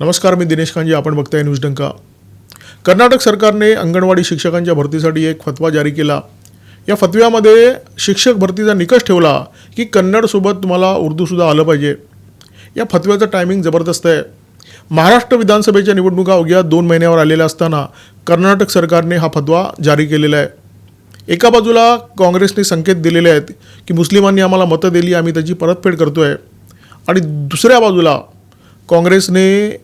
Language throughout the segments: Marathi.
नमस्कार मी दिनेश खांजी आपण बघताय न्यूज डंका. कर्नाटक सरकारने अंगणवाडी शिक्षकांच्या भरतीसाठी एक फतवा जारी केला. या फतव्यामध्ये शिक्षक भरतीचा निकष ठेवला की कन्नडसोबत तुम्हाला उर्दूसुद्धा आलं पाहिजे. या फतव्याचं टायमिंग जबरदस्त आहे. महाराष्ट्र विधानसभेच्या निवडणुका अवघ्या दोन महिन्यावर आलेल्या असताना कर्नाटक सरकारने हा फतवा जारी केलेला आहे. एका बाजूला काँग्रेसने संकेत दिलेले आहेत की मुस्लिमांनी आम्हाला मतं दिली आम्ही त्याची परतफेड करतो आहे आणि दुसऱ्या बाजूला काँग्रेसने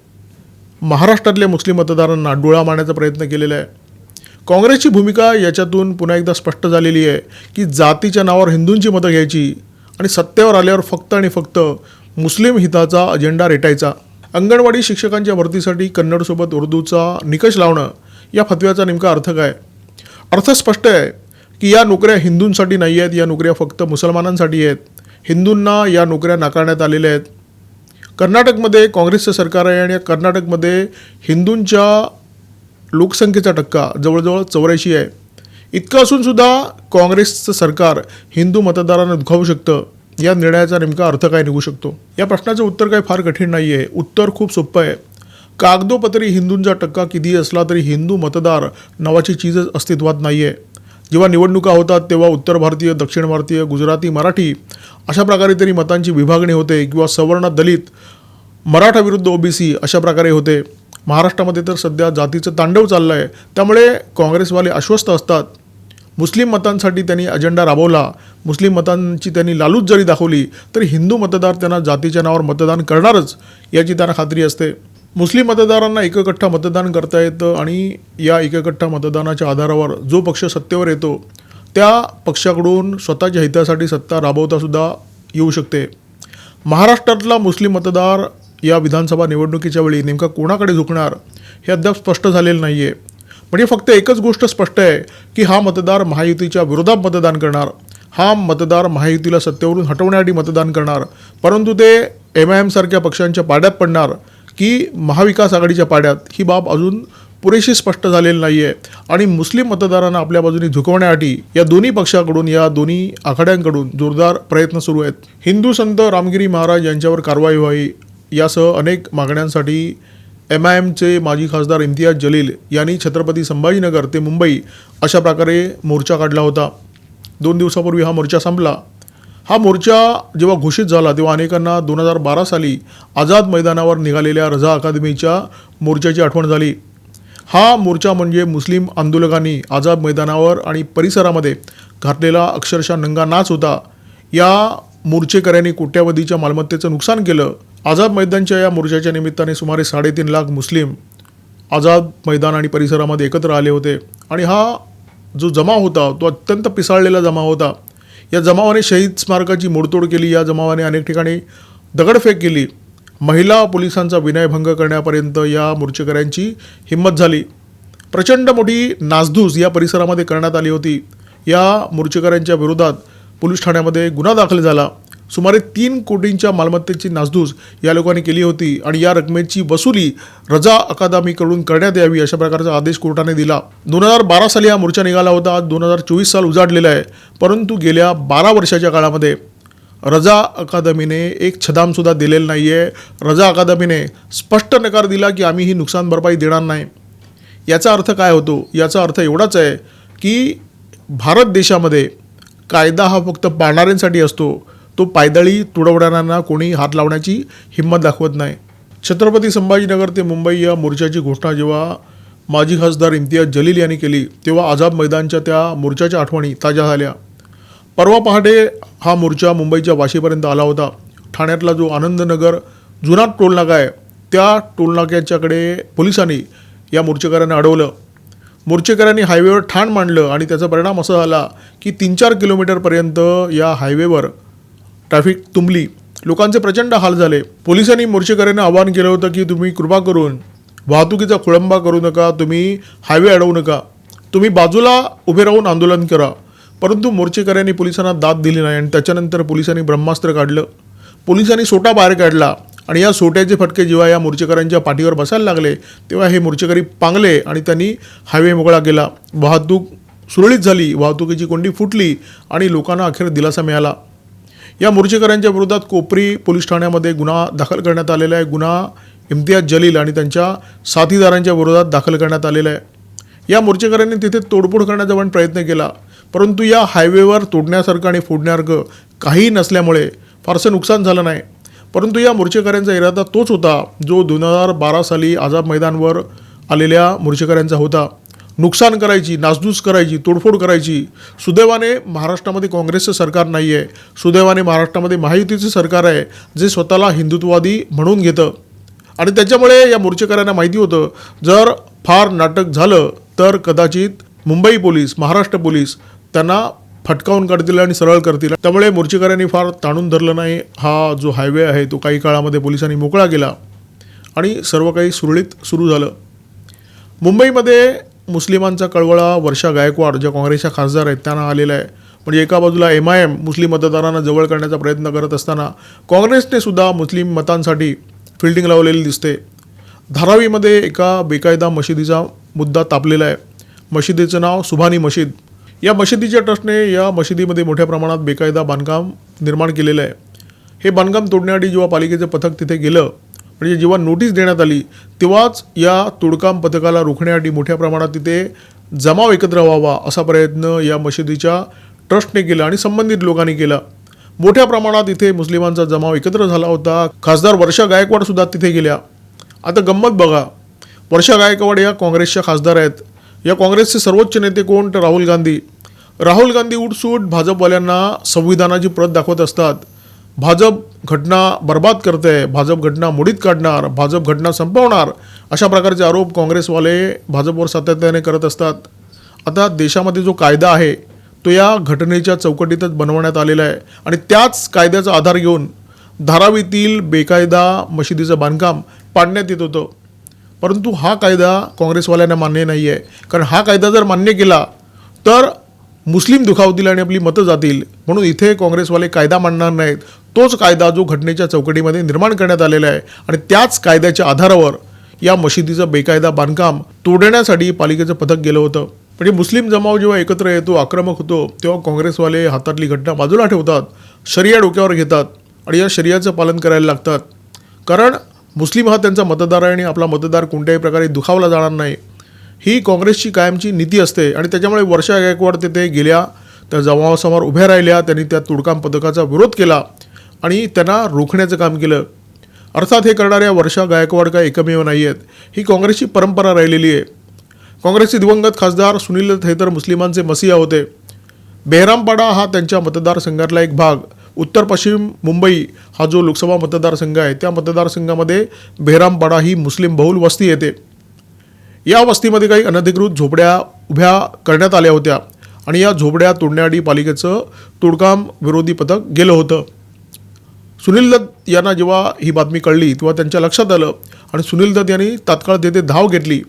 महाराष्ट्रातल्या मुस्लिम मतदारांना डोळा मारण्याचा प्रयत्न केलेला आहे. काँग्रेसची भूमिका याच्यातून पुन्हा एकदा स्पष्ट झालेली आहे की जातीच्या नावावर हिंदूंची मतं घ्यायची आणि सत्तेवर आल्यावर फक्त आणि फक्त मुस्लिम हिताचा अजेंडा रेटायचा. अंगणवाडी शिक्षकांच्या भरतीसाठी कन्नडसोबत उर्दूचा निकष लावणं या फतव्याचा नेमका अर्थ काय? अर्थ स्पष्ट आहे की या नोकऱ्या हिंदूंसाठी नाही आहेत या नोकऱ्या फक्त मुसलमानांसाठी आहेत. हिंदूंना या नोकऱ्या नाकारण्यात आलेल्या आहेत. कर्नाटकमध्ये काँग्रेसचं सरकार आहे आणि या कर्नाटकमध्ये हिंदूंच्या लोकसंख्येचा टक्का जवळजवळ चौऱ्याऐंशी आहे. इतकं असूनसुद्धा काँग्रेसचं सरकार हिंदू मतदारांना दुखावू शकतं. या निर्णयाचा नेमका अर्थ काय निघू शकतो? या प्रश्नाचं उत्तर काही फार कठीण नाही आहे उत्तर खूप सोपं आहे. कागदोपत्री हिंदूंचा टक्का किती असला तरी हिंदू मतदार नावाची चीजच अस्तित्वात नाही आहे जेव्हा निवडणुका होतात तेव्हा उत्तर भारतीय दक्षिण भारतीय गुजराती मराठी अशा प्रकारे तरी मतांची विभागणी होते किंवा सवर्ण दलित मराठा विरुद्ध ओबीसी अशा प्रकारे होते. महाराष्ट्रामध्ये तर सध्या जातीचं तांडव चाललं आहे त्यामुळे काँग्रेसवाले आश्वस्त असतात. मुस्लिम मतांसाठी त्यांनी अजेंडा राबवला. मुस्लिम मतांची त्यांनी लालूच जरी दाखवली तरी हिंदू मतदार त्यांना जातीच्या नावावर मतदान करणारच याची त्यांना खात्री असते. मुस्लिम मतदारांना एककठ्ठा मतदान करता येतं आणि या एककठ्ठा मतदानाच्या आधारावर जो पक्ष सत्तेवर येतो त्या पक्षाकडून स्वतःच्या हितासाठी सत्ता राबवतासुद्धा येऊ शकते. महाराष्ट्रातला मुस्लिम मतदार या विधानसभा निवडणुकीच्या वेळी नेमका कोणाकडे झुकणार हे अद्याप स्पष्ट झालेलं नाही आहे म्हणजे फक्त एकच गोष्ट स्पष्ट आहे की हा मतदार महायुतीच्या विरोधात मतदान करणार हा मतदार महायुतीला सत्तेवरून हटवण्यासाठी मतदान करणार परंतु ते एम आय एमसारख्या पक्षांच्या पाड्यात पडणार की महाविकास आघाडीच्या पाड्यात ही बाब अजून पुरेशी स्पष्ट झालेली नाही आहे आणि मुस्लिम मतदारांना आपल्या बाजूने झुकवण्यासाठी या दोन्ही पक्षाकडून या दोन्ही आखाड्यांकडून जोरदार प्रयत्न सुरू आहेत. हिंदू संत रामगिरी महाराज यांच्यावर कारवाई व्हावी यासह अनेक मागण्यांसाठी एम आय एमचे माजी खासदार इम्तियाज जलील यांनी छत्रपती संभाजीनगर ते मुंबई अशा प्रकारे मोर्चा काढला होता. दोन दिवसापूर्वी हा मोर्चा संपला. हा मोर्चा जेव्हा घोषित झाला तेव्हा अनेकांना दोन हजार बारा साली आझाद मैदानावर निघालेल्या रझा अकादमीच्या मोर्चाची आठवण झाली. हा मोर्चा म्हणजे मुस्लिम आंदोलकांनी आझाद मैदानावर आणि परिसरामध्ये घातलेला अक्षरशः नंगा नाच होता. या मोर्चेकऱ्यांनी कोट्यावधीच्या मालमत्तेचं नुकसान केलं. आझाद मैदानच्या या मोर्चाच्या निमित्ताने सुमारे साडेतीन लाख मुस्लिम आझाद मैदान आणि परिसरामध्ये एकत्र आले होते. आणि हा जो जमा होता तो अत्यंत पिसाळलेला जमा होता. या जमावाने शहीद स्मारकाची मोडतोड केली या जमावाने अनेक ठिकाणी दगडफेक केली. महिला पोलिसांचा विनयभंग करण्यापर्यंत या मोर्चेकऱ्यांची हिंमत झाली. प्रचंड मोठी नासधूस या परिसरामध्ये करण्यात आली होती. या मोर्चेकऱ्यांच्या विरोधात पोलीस ठाण्यामध्ये गुन्हा दाखल झाला. सुमारे तीन कोटींच्या मालमत्तेची नासधूस या लोकांनी केली होती आणि या रकमेची वसुली रजा अकादमीकडून करण्यात यावी अशा प्रकारचा आदेश कोर्टाने दिला. दोन हजार बारा साली हा मोर्चा निघाला होता. दोन हजार चोवीस साल उजाडलेला आहे. परंतु गेल्या बारा वर्षाच्या काळामध्ये रजा अकादमीने एक छदामसुद्धा दिलेलं नाही आहे रजा अकादमीने स्पष्ट नकार दिला की आम्ही ही नुकसान भरपाई देणार नाही. याचा अर्थ काय होतो? याचा अर्थ एवढाच आहे की भारत देशामध्ये कायदा हा फक्त पाळणाऱ्यांसाठी असतो. तो पायदळी तुडवणाऱ्यांना कोणी हात लावण्याची हिंमत दाखवत नाही. छत्रपती संभाजीनगर ते मुंबई या मोर्चाची घोषणा जेव्हा माजी खासदार इम्तियाज जलील यांनी केली तेव्हा आझाद मैदानच्या त्या मोर्चाच्या आठवणी ताज्या झाल्या. परवा पहाटे हा मोर्चा मुंबईच्या वाशीपर्यंत आला होता. ठाण्यातला जो आनंदनगर जुना टोलनाका आहे त्या टोलनाक्याच्याकडे पोलिसांनी या मोर्चेकऱ्यांना अडवलं. मोर्चेकऱ्यांनी हायवेवर ठाण मांडलं आणि त्याचा परिणाम असा झाला की तीन चार किलोमीटरपर्यंत या हायवेवर ट्रॅफिक तुंबली. लोकांचे प्रचंड हाल झाले. पोलिसांनी मोर्चेकऱ्यांना आवाहन केलं होतं की तुम्ही कृपा करून वाहतुकीचा खोळंबा करू नका तुम्ही हायवे अडवू नका. तुम्ही बाजूला उभे राहून आंदोलन करा. परंतु मोर्चेकऱ्यांनी पोलिसांना दाद दिली नाही आणि त्याच्यानंतर पोलिसांनी ब्रह्मास्त्र काढलं. पोलिसांनी सोटा बाहेर काढला आणि या सोट्याचे फटके जेव्हा या मोर्चेकऱ्यांच्या पाठीवर बसायला लागले तेव्हा हे मोर्चेकरी पांगले आणि त्यांनी हायवे मोकळा केला. वाहतूक सुरळीत झाली वाहतुकीची कोंडी फुटली आणि लोकांना अखेर दिलासा मिळाला. या मोर्चेकऱ्यांच्या विरोधात कोपरी पोलीस ठाण्यामध्ये गुन्हा दाखल करण्यात आलेला आहे. गुन्हा इम्तियाज जलील आणि त्यांच्या साथीदारांच्या विरोधात दाखल करण्यात आलेला आहे. या मोर्चेकऱ्यांनी तिथे तोडफोड करण्याचा पण प्रयत्न केला. परंतु या हायवेवर तोडण्यासारखं आणि फोडण्यासारखं काही नसल्यामुळे फारसं नुकसान झालं नाही. परंतु या मोर्चेकऱ्यांचा इरादा तोच होता जो दोन हजार बारा साली आझाद मैदानवर आलेल्या मोर्चेकऱ्यांचा होता. नुकसान करायची नासधूस करायची तोडफोड करायची. सुदैवाने महाराष्ट्रामध्ये काँग्रेसचं सरकार नाही आहे सुदैवाने महाराष्ट्रामध्ये महायुतीचं सरकार आहे जे स्वतःला हिंदुत्ववादी म्हणून घेतं. आणि त्याच्यामुळे या मोर्चेकऱ्यांना माहिती होतं जर फार नाटक झालं तर कदाचित मुंबई पोलीस महाराष्ट्र पोलीस त्यांना फटकावून काढतील आणि सरळ करतील. त्यामुळे मोर्चेकऱ्यांनी फार ताणून धरलं नाही. हा जो हायवे आहे तो काही काळामध्ये पोलिसांनी मोकळा केला. आणि सर्व काही सुरळीत सुरू झालं. मुंबईमध्ये मुस्लिमांचा कळवळा वर्षा गायकवाड ज्या काँग्रेसच्या खासदार आहेत त्यांना आलेला आहे. म्हणजे एका बाजूला एम आय एम मुस्लिम मतदारांना जवळ करण्याचा प्रयत्न करत असताना काँग्रेसने सुद्धा मुस्लिम मतांसाठी फिल्डिंग लावलेली दिसते. धारावीमध्ये एका बेकायदा मशिदीचा मुद्दा तापलेला आहे. मशिदीचं नाव सुभानी मशीद. या मशिदीच्या ट्रस्टने या मशिदीमध्ये मोठ्या प्रमाणात बेकायदा बांधकाम निर्माण केलेलं आहे. हे बांधकाम तोडण्यासाठी जेव्हा पालिकेचं पथक तिथे गेलं म्हणजे जेव्हा नोटीस देण्यात आली तेव्हाच या तोडकाम पथकाला रोखण्यासाठी मोठ्या प्रमाणात तिथे जमाव एकत्र व्हावा असा प्रयत्न या मशिदीच्या ट्रस्टने केला आणि संबंधित लोकांनी केला. मोठ्या प्रमाणात इथे मुस्लिमांचा जमाव एकत्र झाला होता. खासदार वर्षा गायकवाड सुद्धा तिथे गेल्या. आता गंमत बघा. वर्षा गायकवाड या काँग्रेसच्या खासदार आहेत. या काँग्रेसचे सर्वोच्च नेते कोण? तर राहुल गांधी. राहुल गांधी उठसूट भाजपवाल्यांना संविधानाची प्रत दाखवत असतात. भाजप घटना बर्बाद करते भाजप घटना मोडीत काढणार भाजप घटना संपवणार अशा प्रकारचे आरोप काँग्रेसवाले भाजपवर सातत्याने करत असतात. आता देशामध्ये जो कायदा आहे तो या घटनेच्या चौकटीतच बनवण्यात आलेला आहे. आणि त्याच कायद्याचा आधार घेऊन धारावीतील बेकायदा मशिदीचं बांधकाम पाडण्यात येत होतं. परंतु हा कायदा काँग्रेसवाल्यांना मान्य नाही आहे कारण हा कायदा जर मान्य केला तर मुस्लिम दुखावतील आणि आपली मतं जातील म्हणून इथे काँग्रेसवाले कायदा मांडणार नाहीत. तोच कायदा जो घटनेच्या चौकटीमध्ये निर्माण करण्यात आलेला आहे आणि त्याच कायद्याच्या आधारावर या मशिदीचं बेकायदा बांधकाम तोडण्यासाठी पालिकेचं पथक गेलं होतं. म्हणजे मुस्लिम जमाव जेव्हा एकत्र येतो आक्रमक होतो तेव्हा काँग्रेसवाले हातातली घटना बाजूला ठेवतात शरिया डोक्यावर घेतात आणि या शरियाचं पालन करायला लागतात. कारण मुस्लिम हा त्यांचा मतदार आहे आणि आपला मतदार कोणत्याही प्रकारे दुखावला जाणार नाही. ही काँग्रेसची कायमची नीती असते आणि त्याच्यामुळे वर्षा गायकवाड तिथे गेल्या त्या जमावासमोर उभ्या राहिल्या त्यांनी त्या तुडकाम पथकाचा विरोध केला आणि त्यांना रोखण्याचं काम केलं. अर्थात हे करणाऱ्या वर्षा गायकवाड काय एकमेव नाही आहेत ही काँग्रेसची परंपरा राहिलेली आहे. काँग्रेसचे दिवंगत खासदार सुनील थैतर मुस्लिमांचे मसिया होते. बेहरामपाडा हा त्यांच्या मतदारसंघातला एक भाग. उत्तर पश्चिम मुंबई हा जो लोकसभा मतदारसंघ आहे त्या मतदारसंघामध्ये बेहरामपाडा ही मुस्लिम बहुल वस्ती येते. या वस्तीमध्ये काही अनधिकृत झोपड्या उभ्या करण्यात आल्या होत्या आणि या झोपड्या तोडण्याआधी पालिकेचं तोडकाम विरोधी पथक गेलं होतं. सुनील दत्त यांना जेव्हा ही बातमी कळली तेव्हा त्यांच्या लक्षात आलं आणि सुनील दत्त यांनी तात्काळ तेथे धाव घेतली.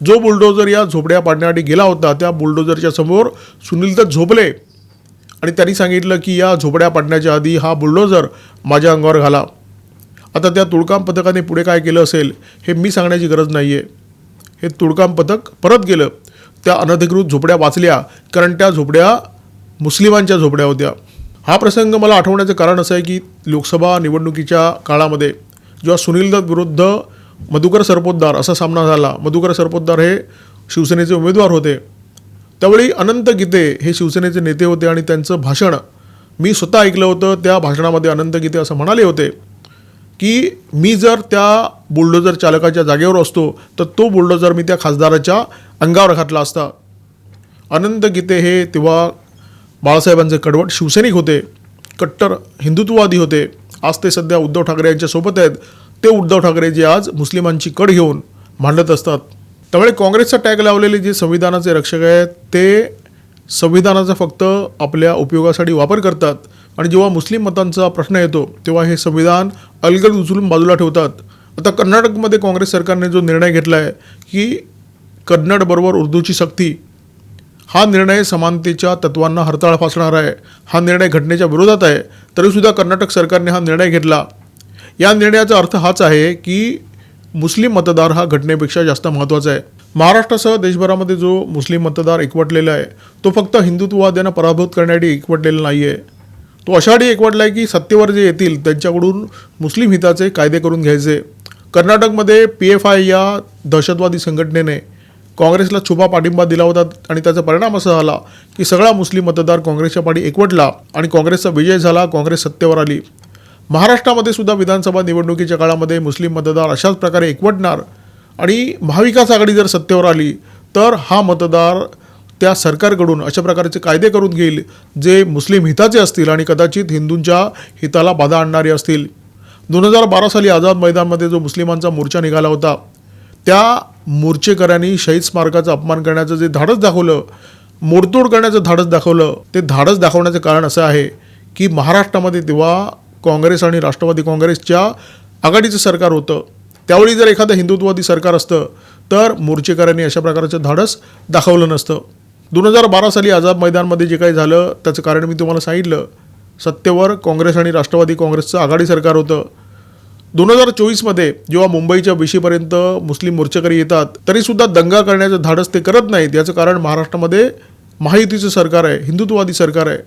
जो बुलडोजर या झोपड्या पाडण्यासाठी गेला होता त्या बुलडोजरच्या समोर सुनील दत्त झोपले आणि त्यांनी सांगितलं की या झोपड्या पाडण्याच्या आधी हा बुलडोजर माझ्या अंगावर घाला. आता त्या तुळकाम पथकाने पुढे काय केलं असेल हे मी सांगण्याची गरज नाही आहे हे तुडकाम पथक परत गेलं. त्या अनधिकृत झोपड्या वाचल्या कारण त्या झोपड्या मुस्लिमांच्या झोपड्या होत्या. हा प्रसंग मला आठवण्याचं कारण असं आहे की लोकसभा निवडणुकीच्या काळामध्ये जेव्हा सुनील दत्त विरुद्ध मधुकर सरपोतदार असा सामना झाला मधुकर सरपोतदार हे शिवसेनेचे उमेदवार होते. त्यावेळी अनंत गीते हे शिवसेनेचे नेते होते आणि त्यांचं भाषण मी स्वतः ऐकलं होतं त्या भाषणामध्ये अनंत गीते असं म्हणाले होते. की मी जर त्या बुलडोजर चालकाच्या जागेवर असतो तर तो बुलडोजर मी त्या खासदाराच्या अंगावर घातला असता. अनंत गीते हे तेव्हा बाळासाहेबांचे कडवट शिवसैनिक होते कट्टर हिंदुत्ववादी होते. आज ते सध्या उद्धव ठाकरे यांच्या सोबत आहेत. ते उद्धव ठाकरे जे आज मुस्लिमांची कड घेऊन मांडत असतात. त्यामुळे काँग्रेसचा टॅग लावलेले जे संविधानाचे रक्षक आहेत ते संविधानाचा फक्त आपल्या उपयोगासाठी वापर करतात. आणि जेव्हा मुस्लिम मतांचा प्रश्न येतो तेव्हा हे संविधान अलगद उचलून बाजूला ठेवतात. आता कर्नाटकमध्ये काँग्रेस सरकारने जो निर्णय घेतला आहे की कन्नडबरोबर उर्दूची सक्ती हा निर्णय समानतेच्या तत्वांना हरताळ फासणार आहे. हा निर्णय घटनेच्या विरोधात आहे तरीसुद्धा कर्नाटक सरकारने हा निर्णय घेतला. या निर्णयाचा अर्थ हाच आहे की मुस्लिम मतदार हा घटनेपेक्षा जास्त महत्त्वाचा आहे. महाराष्ट्रासह देशभरामध्ये जो मुस्लिम मतदार एकवटलेला आहे तो फक्त हिंदुत्ववाद्यांना पराभूत करण्यासाठी एकवटलेला नाही आहे तो अशासाठी एकवटला आहे की सत्तेवर जे येतील त्यांच्याकडून मुस्लिम हिताचे कायदे करून घ्यायचे. कर्नाटकमध्ये पी एफ आय या दहशतवादी संघटनेने काँग्रेसला छुपा पाठिंबा दिला होता आणि त्याचा परिणाम असा झाला की सगळा मुस्लिम मतदार काँग्रेसच्या पाठी एकवटला आणि काँग्रेसचा विजय झाला काँग्रेस सत्तेवर आली. महाराष्ट्रामध्ये सुद्धा विधानसभा निवडणुकीच्या काळामध्ये मुस्लिम मतदार अशाच प्रकारे एकवटणार आणि महाविकास आघाडी जर सत्तेवर आली तर हा मतदार त्या सरकारकडून अशा प्रकारचे कायदे करून घेईल जे मुस्लिम हिताचे असतील आणि कदाचित हिंदूंच्या हिताला बाधा आणणारे असतील. दोन हजार बारा साली आझाद मैदानमध्ये जो मुस्लिमांचा मोर्चा निघाला होता त्या मोर्चेकऱ्यांनी शहीद स्मारकाचा अपमान करण्याचं जे धाडस दाखवलं मोडतोड करण्याचं धाडस दाखवलं ते धाडस दाखवण्याचं कारण असं आहे की महाराष्ट्रामध्ये तेव्हा काँग्रेस आणि राष्ट्रवादी काँग्रेसच्या आघाडीचं सरकार होतं. त्यावेळी जर एखादं हिंदुत्ववादी सरकार असतं तर मोर्चेकऱ्यांनी अशा प्रकारचं धाडस दाखवलं नसतं. दोन हजार बारा साली आझाद मैदानमध्ये जे काही झालं त्याचं कारण मी तुम्हाला सांगितलं. सत्तेवर काँग्रेस आणि राष्ट्रवादी काँग्रेसचं आघाडी सरकार होतं. दोन हजार चोवीसमध्ये जेव्हा मुंबईच्या विशीपर्यंत मुस्लिम मोर्चेकरी येतात तरीसुद्धा दंगा करण्याचं धाडस ते करत नाहीत. याचं कारण महाराष्ट्रामध्ये महायुतीचं सरकार आहे हिंदुत्ववादी सरकार आहे.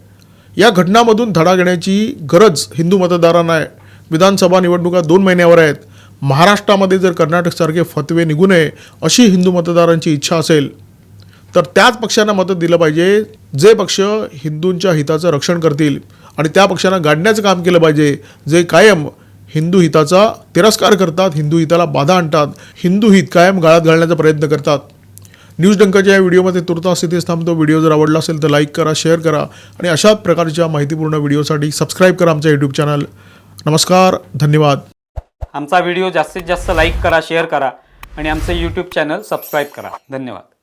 या घटनामधून धडा घेण्याची गरज हिंदू मतदारांना आहे. विधानसभा निवडणुका दोन महिन्यावर आहेत. महाराष्ट्रामध्ये जर कर्नाटकसारखे फतवे निघू नये अशी हिंदू मतदारांची इच्छा असेल तर त्याच पक्षांना मतं दिलं पाहिजे. जे पक्ष हिंदूंच्या हिताचं रक्षण करतील आणि त्या पक्षांना गाडण्याचं काम केलं पाहिजे. जे कायम हिंदू हिताचा तिरस्कार करतात हिंदू हिताला बाधा आणतात हिंदू हित कायम गाळात घालण्याचा प्रयत्न करतात. न्यूज डंकाच्या या व्हिडिओमध्ये तुर्तास तिथेच थांबतो. व्हिडिओ जर आवडला असेल तर लाईक करा शेअर करा आणि अशाच प्रकारच्या माहितीपूर्ण व्हिडिओसाठी सबस्क्राईब करा आमचं यूट्यूब चॅनल नमस्कार धन्यवाद. आमचा व्हिडिओ जास्तीत जास्त लाईक करा शेअर करा आणि आमचं यूट्यूब चॅनल सबस्क्राईब करा. धन्यवाद.